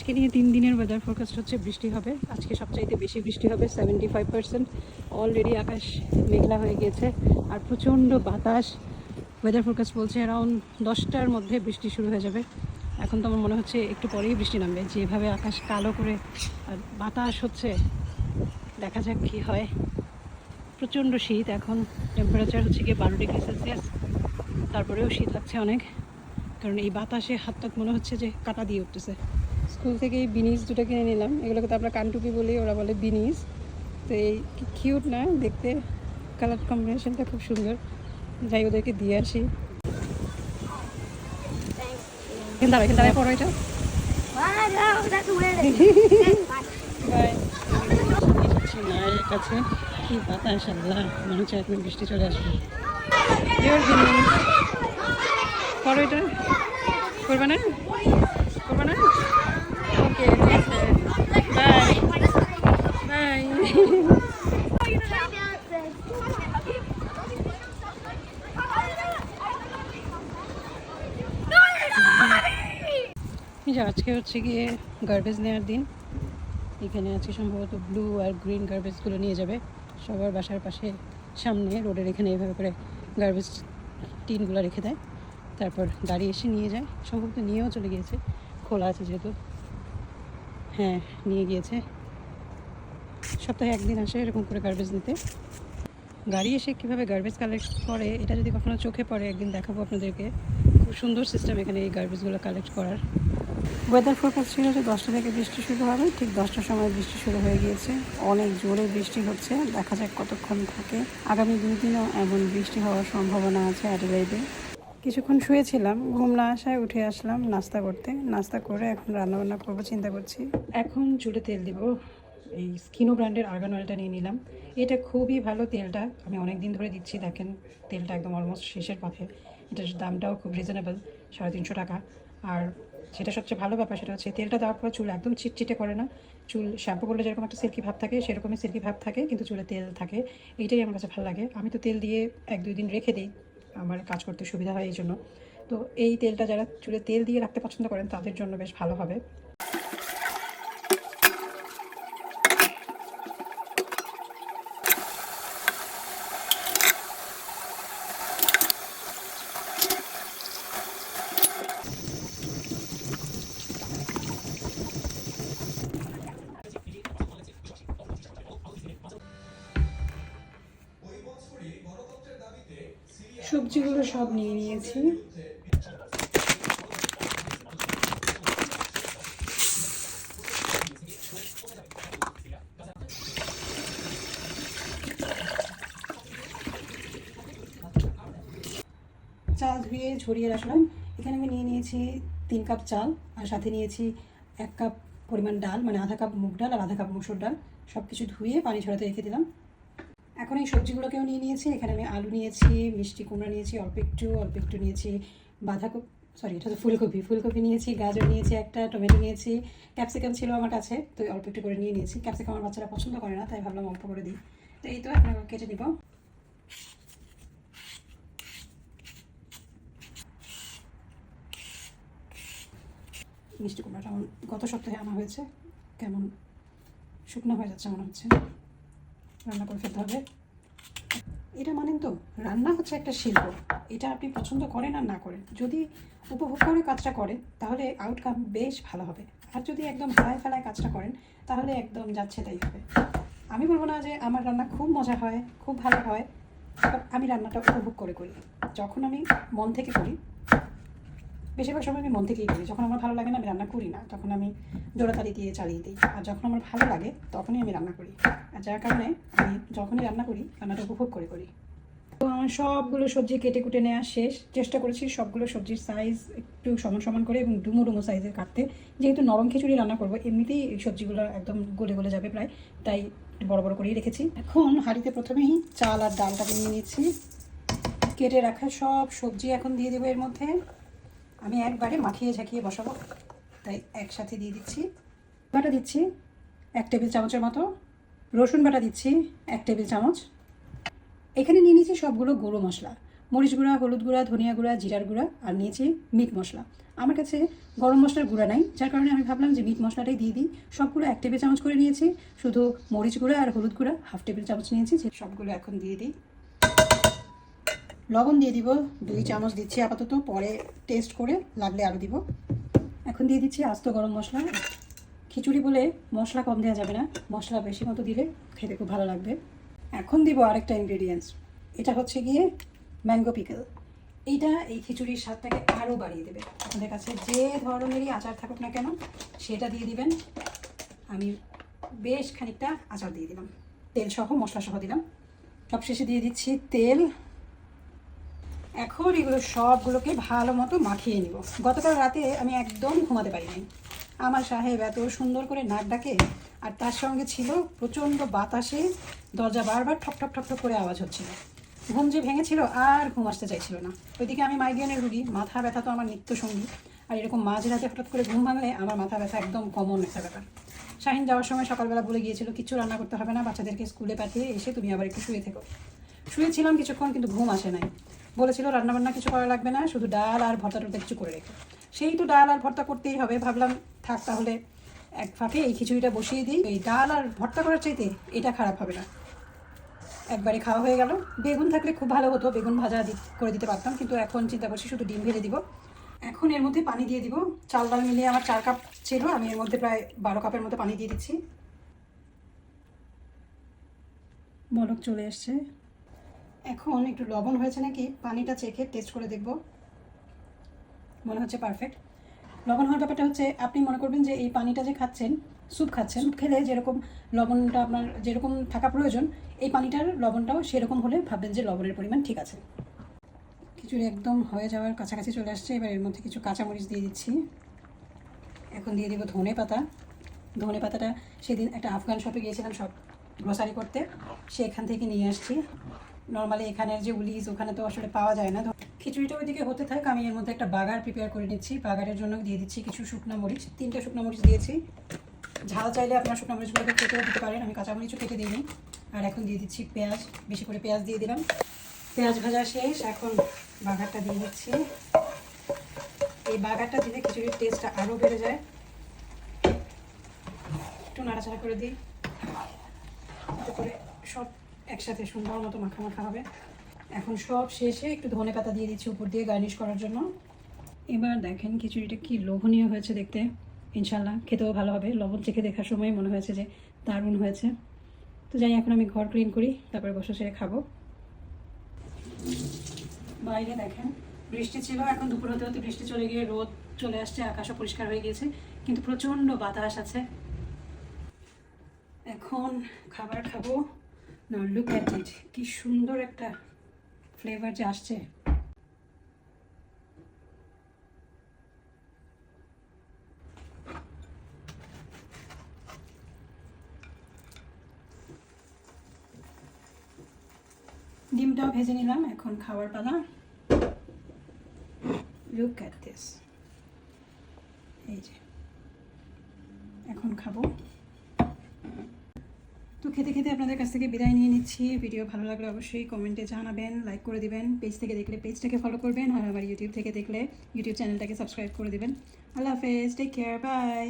আজকে নিয়ে তিন দিনের ওয়েদার ফোরকাস্ট হচ্ছে, বৃষ্টি হবে। আজকে সবচাইতে বেশি বৃষ্টি হবে সেভেন্টি ফাইভ পার্সেন্ট অলরেডি আকাশ মেঘলা হয়ে গিয়েছে আর প্রচণ্ড বাতাস। ওয়েদার ফোরকাস্ট বলছে অ্যারাউন্ড দশটার মধ্যে বৃষ্টি শুরু হয়ে যাবে। এখন তো আমার মনে হচ্ছে একটু পরেই বৃষ্টি নামবে। যেভাবে আকাশ কালো করে আর বাতাস হচ্ছে, দেখা যাক কী হয়। প্রচণ্ড শীত এখন। টেম্পারেচার হচ্ছে গিয়ে বারো ডিগ্রি সেলসিয়াস। তারপরেও শীত লাগছে অনেক। কারণ এই বাতাসে হাত মনে হচ্ছে যে কাটা দিয়ে উঠতেছে। স্কুল থেকে এই বিনিস দুটো কিনে নিলাম। এগুলোকে তো আমরা কানটুপি বলি ওরা বলে বিনিস। তো এই কিউট না দেখতে কালার কম্বিনেশনটা খুব সুন্দর। যাই ওদেরকে দিয়ে আসি। এখানে দাঁড়ায় এখানে দাঁড়ায় পড়ো এটা। Wow, that's weird. বাই মায়ের কাছে কি বাতাস আল্লাহ মনে হচ্ছে বৃষ্টি চলে আসবে। এটা। করবে না করবে না ওকে ঠিক আছে এই যে আজকে হচ্ছে গিয়ে গার্বেজ নেওয়ার দিন। এখানে আজকে সম্ভবত ব্লু আর গ্রিন গার্বেজগুলো নিয়ে যাবে। সবার বাসার পাশে সামনে রোডের এখানে এভাবে করে গার্বেজ টিনগুলো রেখে দেয়। তারপর গাড়ি এসে নিয়ে যায়। সম্ভবত নিয়েও চলে গিয়েছে। খোলা আছে যেহেতু। হ্যাঁ নিয়ে গিয়েছে। সপ্তাহে একদিন আসে এরকম করে গার্বেজ নিতে। গাড়ি এসে কীভাবে গার্বেজ কালেক্ট করে, এটা যদি কখনো চোখে পড়ে, একদিন দেখাবো আপনাদেরকে। খুব সুন্দর সিস্টেম এখানে এই গার্বেজগুলো কালেক্ট করার। ওয়েদার ফোরকাস্ট ছিল যে দশটা থেকে বৃষ্টি শুরু হবে, ঠিক দশটার সময় বৃষ্টি শুরু হয়ে গিয়েছে। অনেক জোরে বৃষ্টি হচ্ছে, দেখা যাক কতক্ষণ থাকে। আগামী দুই দিনও এমন বৃষ্টি হওয়ার সম্ভাবনা আছে অ্যাডিলাইডে কিছুক্ষণ শুয়েছিলাম, ঘুম না আসায় উঠে আসলাম নাস্তা করতে। নাস্তা করে এখন রান্নাবান্না করব, চিন্তা করছি। এখন চুলে তেল দিব। এই স্কিনো ব্র্যান্ডের আর্গান অয়েলটা নিয়ে নিলাম। এটা খুবই ভালো তেলটা। আমি অনেক দিন ধরে দিচ্ছি, দেখেন তেলটা একদম অলমোস্ট শেষের পথে। এটার দামটাও খুব রিজনেবল সাড়ে তিনশো টাকা। আর সেটা সবচেয়ে ভালো ব্যাপার সেটা হচ্ছে, তেলটা দেওয়ার পর চুল একদম চিটচিটে করে না। চুল শ্যাম্পু করলে যেরকম একটা সিল্কি ভাব থাকে, সেরকমই সিল্কি ভাব থাকে, কিন্তু চুলে তেল থাকে। এইটাই আমার কাছে ভালো লাগে। আমি তো তেল দিয়ে এক দুই দিন রেখে দিই। আমার কাজ করতে সুবিধা হয় এই জন্য। তো এই তেলটা যারা চুলে তেল দিয়ে রাখতে পছন্দ করেন, তাদের জন্য বেশ ভালো হবে। সবজিগুলো সব নিয়ে নিয়েছি। চাল ধুয়ে ঝরিয়ে রাখলাম। এখানে আমি নিয়ে নিয়েছি তিন কাপ চাল, আর সাথে নিয়েছি এক কাপ পরিমাণ ডাল মানে আধা কাপ মুগ ডাল আর আধা কাপ মুসুর ডাল। সব কিছু ধুয়ে পানি ঝরাতে রেখে দিলাম। এখন এই সবজিগুলোকেও নিয়ে নিয়েছি। এখানে আমি আলু নিয়েছি, মিষ্টি কুমড়া নিয়েছি, অল্প একটু অল্প একটু নিয়েছি বাঁধাকপি সরি এটা তো ফুলকপি। ফুলকপি নিয়েছি, গাজর নিয়েছি একটা, টমেটো নিয়েছি ক্যাপসিকাম ছিল আমার কাছে, তো অল্প একটু করে নিয়ে নিয়েছি। ক্যাপসিকাম আমার বাচ্চারা পছন্দ করে না, তাই ভাবলাম অল্প করে দিই। তো এই তো এখন কেটে নিব। মিষ্টি কুমড়াটা গত সপ্তাহে আনা হয়েছে, কেমন শুকনো হয়ে যাচ্ছে মনে হচ্ছে। রান্না করে ফেলতে হবে। এটা মানেন তো, রান্না হচ্ছে একটা শিল্প। এটা আপনি পছন্দ করেন আর না করেন। যদি উপভোগ করে কাজটা করেন, তাহলে আউটকাম বেশ ভালো হবে। আর যদি একদম হালায় ফেলায় কাজটা করেন, তাহলে একদম যাচ্ছে তাই হবে। আমি বলব না যে আমার রান্না খুব মজা হয়, খুব ভালো হয় আমি রান্নাটা উপভোগ করে করি। যখন আমি মন থেকে করি বেশিরভাগ সময় আমি মন থেকেই করি। যখন আমার ভালো লাগে না, আমি রান্না করি না। তখন আমি দৌড়াতাড়ি দিয়ে চালিয়ে দিই। আর যখন আমার ভালো লাগে, তখনই আমি রান্না করি। আর যার কারণে আমি যখনই রান্না করি, রান্নাটা উপভোগ করে করি। তো আমার সবগুলো সবজি কেটে কুটে নেওয়া শেষ। চেষ্টা করেছি সবগুলো সবজির সাইজ একটু সমান সমান করে এবং ডুমো ডুমো সাইজের কাটতে। যেহেতু নরম খিচুড়ি রান্না করব, এমনিতেই এই সবজিগুলো একদম গলে গলে যাবে প্রায়। তাই বড় বড় করেই রেখেছি। এখন হাঁড়িতে প্রথমেই চাল আর ডালটাকে নিয়ে নিচ্ছি। কেটে রাখা সব সবজি এখন দিয়ে দেবো এর মধ্যে। আমি একবারে মাখিয়ে ঝাঁকিয়ে বসাবো। তাই একসাথে দিয়ে দিচ্ছি। বাটা দিচ্ছি এক টেবিল চামচের মতো। রসুন বাটা দিচ্ছি এক টেবিল চামচ। এখানে নিয়ে নিয়েছি সবগুলো গুঁড়ো মশলা। মরিচ গুঁড়া, হলুদ গুঁড়া, ধনিয়া গুঁড়া, জিরার গুঁড়া আর নিয়েছি মিট মশলা। আমার কাছে গরম মশলার গুঁড়া নাই, যার কারণে আমি ভাবলাম যে মিট মশলাটাই দিয়ে দিই। সবগুলো এক টেবিল চামচ করে নিয়েছি। শুধু মরিচ গুঁড়া আর হলুদ গুঁড়া হাফ টেবিল চামচ নিয়েছি সবগুলো এখন দিয়ে দিই। লবণ দিয়ে দিব, দুই চামচ দিচ্ছি আপাতত, পরে টেস্ট করে লাগলে আরও দিব। এখন দিয়ে দিচ্ছি আস্ত গরম মশলা। খিচুড়ি বলে মশলা কম দেওয়া যাবে না, মশলা বেশি মতো দিলে খেতে খুব ভালো লাগবে। এখন দিব আরেকটা ইনগ্রেডিয়েন্টস এটা হচ্ছে গিয়ে ম্যাঙ্গো পিকল এইটা এই খিচুড়ির স্বাদটাকে আরও বাড়িয়ে দেবে। আপনাদের কাছে যে ধরনেরই আচার থাকুক না কেন, সেটা দিয়ে দিবেন। আমি বেশ খানিকটা আচার দিয়ে দিলাম। তেল সহ মশলা সহ দিলাম। সবশেষে দিয়ে দিচ্ছি তেল। এখন এগুলো সবগুলোকে ভালো মতো মাখিয়ে নিব। গতকাল রাতে আমি একদম ঘুমাতে পারিনি। আমার সাহেব এত সুন্দর করে নাক ডাকে, আর তার সঙ্গে ছিল প্রচণ্ড বাতাসে দরজা বারবার ঠক ঠক ঠক করে আওয়াজ হচ্ছিল। ঘুম যে ভেঙেছিল আর ঘুম আসতে চাইছিল না। ওইদিকে আমি মাইগ্রেনের রুগী, মাথা ব্যথা তো আমার নিত্য সঙ্গী আর এরকম মাঝরাতে হঠাৎ করে ঘুম ভাঙলে আমার মাথা ব্যথা একদম কমন একটা ব্যাপার। শাহিন যাওয়ার সময় সকালবেলা বলে গিয়েছিল, কিছু রান্না করতে হবে না, বাচ্চাদেরকে স্কুলে পাঠিয়ে এসে তুমি আবার একটু শুয়ে থেকো। শুয়েছিলাম কিছুক্ষণ কিন্তু ঘুম আসে নাই। বলেছিল, রান্নাবান্না কিছু করা লাগবে না, শুধু ডাল আর ভর্তা টর্তা কিছু করে রেখে। সেই তো ডাল আর ভর্তা করতেই হবে। ভাবলাম, থাক তাহলে, এক ফাঁকে এই খিচুড়িটা বসিয়ে দিই। এই ডাল আর ভর্তা করার চাইতে এটা খারাপ হবে না। একবারে খাওয়া হয়ে গেল। বেগুন থাকলে খুব ভালো হতো, বেগুন ভাজা করে দিতে পারতাম, কিন্তু এখন চিন্তা করছি শুধু ডিম ভেজে দিব। এখন এর মধ্যে পানি দিয়ে দিব। চাল ডাল মিলিয়ে আমার চার কাপ ছিল, আমি এর মধ্যে প্রায় বারো কাপের মতো পানি দিয়ে দিচ্ছি। বলক চলে এসছে। এখন একটু লবণ হয়েছে নাকি? পানিটা চেখে টেস্ট করে দেখব। মনে হচ্ছে পারফেক্ট লবণ হওয়ার ব্যাপারটা হচ্ছে, আপনি মনে করবেন যে এই পানিটা যে খাচ্ছেন, স্যুপ খাচ্ছেন, স্যুপ খেলে যেরকম লবণটা আপনার যেরকম থাকা প্রয়োজন, এই পানিটার লবণটাও সেরকম হলে ভাববেন যে লবণের পরিমাণ ঠিক আছে। খিচুড়ি একদম হয়ে যাওয়ার কাছাকাছি চলে আসছে, এবার এর মধ্যে কিছু কাঁচামরিচ দিয়ে দিচ্ছি। এখন দিয়ে দিব ধনে পাতা। ধনে পাতাটা সেদিন একটা আফগান শপে গিয়েছিলাম সব গ্রোসারি করতে। সেখান থেকে নিয়ে আসছি। নর্মালি এখানের যে উলিশ ওখানে তো আসলে পাওয়া যায় না। খিচুড়িটা ওইদিকে হতে থাক, আমি এর মধ্যে একটা বাগার প্রিপেয়ার করে নিচ্ছি। বাগারের জন্য দিয়ে দিচ্ছি কিছু শুকনো মরিচ, তিনটে শুকনো মরিচ দিয়েছি। ঝাল চাইলে আপনার শুকনো মরিচগুলোকে কেটেও দিতে পারেন, আমি কাঁচা মরিচও কেটে দিইনি। আর এখন দিয়ে দিচ্ছি পেঁয়াজ, বেশি করে পেঁয়াজ দিয়ে দিলাম। পেঁয়াজ ভাজা শেষ, এখন বাগারটা দিয়ে দিচ্ছি। এই বাগারটা দিলে খিচুড়ির টেস্টটা আরও বেড়ে যায়। একটু নাড়াচাড়া করে দিই। করে সব একসাথে সুন্দর মতো মাখা মাখা হবে। এখন সব শেষে একটু ধনে পাতা দিয়ে দিচ্ছি উপর দিয়ে গার্নিশ করার জন্য। এবার দেখেন খিচুড়িটা কি লোভনীয় হয়েছে দেখতে। ইনশাল্লাহ খেতেও ভালো হবে। লবণ চেখে দেখার সময় মনে হয়েছে যে দারুণ হয়েছে। তো যাই, এখন আমি ঘর ক্লিন করি, তারপরে বসে সেরে খাব। বাইরে দেখেন, বৃষ্টি ছিল, এখন দুপুর হতে হতে বৃষ্টি চলে গিয়ে রোদ চলে আসছে, আকাশও পরিষ্কার হয়ে গিয়েছে, কিন্তু প্রচণ্ড বাতাস আছে। এখন খাবার খাব। না লুক অ্যাট ইট কি সুন্দর একটা ফ্লেভার যে আসছে। ডিমটাও ভেজে নিলাম, এখন খাওয়ার পালা। লুক অ্যাট দিস এই যে, এখন খাব। তো খেতে খেতে আপনাদের কাছ থেকে বিদায় নিয়ে নিচ্ছি। ভিডিও ভালো লাগলে অবশ্যই কমেন্টে জানাবেন লাইক করে দিবেন পেজ থেকে দেখলে পেজটাকে ফলো করবেন, আর আমার ইউটিউব থেকে দেখলে ইউটিউব চ্যানেলটাকে সাবস্ক্রাইব করে দেবেন। আল্লাহ হাফেজ টেক কেয়ার বাই